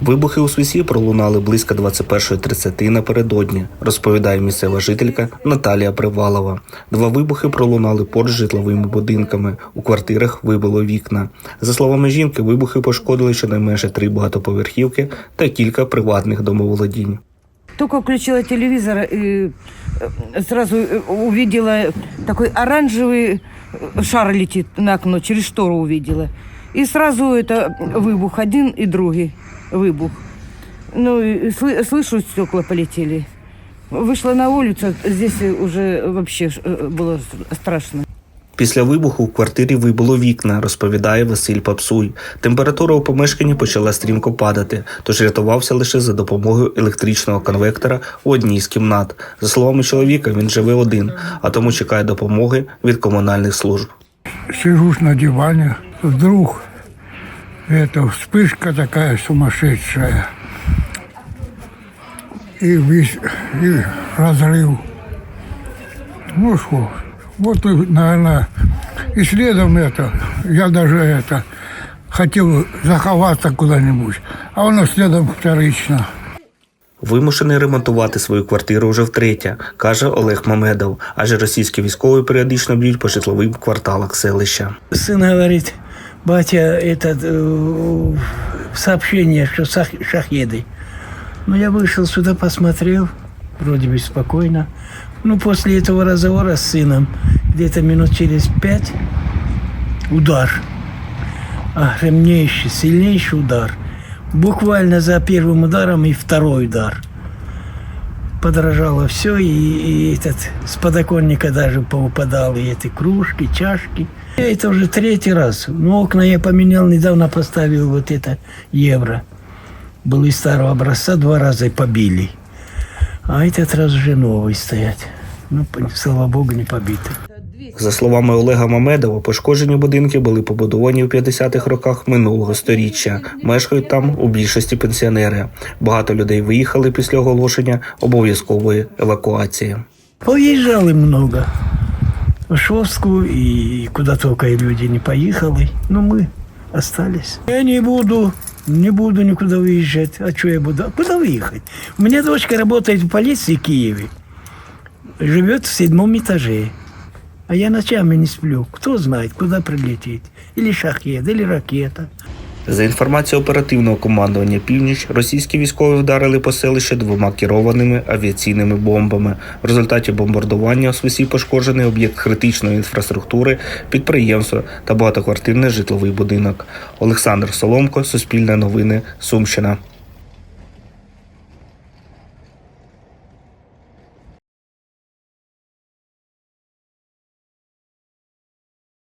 Вибухи у Свісі пролунали близько 21.30 напередодні, розповідає місцева жителька Наталія Привалова. Два вибухи пролунали поруч з житловими будинками. У квартирах вибило вікна. За словами жінки, вибухи пошкодили щонайменше три багатоповерхівки та кілька приватних домоволодінь. Только включила телевизор и э, сразу э, увидела такой оранжевый э, шар летит на окно, через штору увидела. И сразу это выбух, один и другий выбух. Ну, и сли- слышу, стекла полетели. Вышла на улицу, здесь уже вообще э, было страшно. Після вибуху в квартирі вибило вікна, розповідає Василь Папсуй. Температура у помешканні почала стрімко падати, тож рятувався лише за допомогою електричного конвектора у одній з кімнат. За словами чоловіка, він живе один, а тому чекає допомоги від комунальних служб. сижусь на диване, вдруг это вспышка такая сумасшедшая. И весь и разрыв. Ну что, вот, и, наверное, и следом это, я даже это хотел заховаться куда-нибудь, а воно следом вторично. Вимушений ремонтувати свою квартиру вже втретє, каже Олег Мамедов, адже російські військові періодично б'ють по житловим кварталах селища. Сын говорит, батя, этот э, сообщение, что шахеды. Ну, я вышел сюда, посмотрел, вроде бы спокойно. Ну, после этого разговора с сыном, где-то минут через пять, удар. Огромнейший, сильнейший удар. Буквально за первым ударом и второй удар. Подорожало все, и, и этот с подоконника даже повыпадало, и эти кружки, чашки. И Это уже третий раз. Ну, окна я поменял, недавно поставил вот это евро. Был из старого образца, два раза и побили. А этот раз уже новый стоять. Ну, слава богу, не побитый. За словами Олега Мамедова, пошкоджені будинки були побудовані у 50-х роках минулого сторіччя. Мешкають там у більшості пенсіонери. Багато людей виїхали після оголошення обов'язкової евакуації. Поезжали много. В Шовску и куда только и люди не поехали. Но мы остались. Я не буду, не буду никуда выезжать. А что я буду? А Куда выехать? У меня дочка работает в полиции в Киеве. Живет в седьмом этаже. А я ночами не сплю. Кто знает, куда прилететь. Или шахет, или ракета. За інформацією оперативного командування Північ, російські військові вдарили по селищу двома керованими авіаційними бомбами. В результаті бомбардування у пошкоджений об'єкт критичної інфраструктури, підприємство та багатоквартирний житловий будинок. Олександр Соломко, Суспільне новини, Сумщина.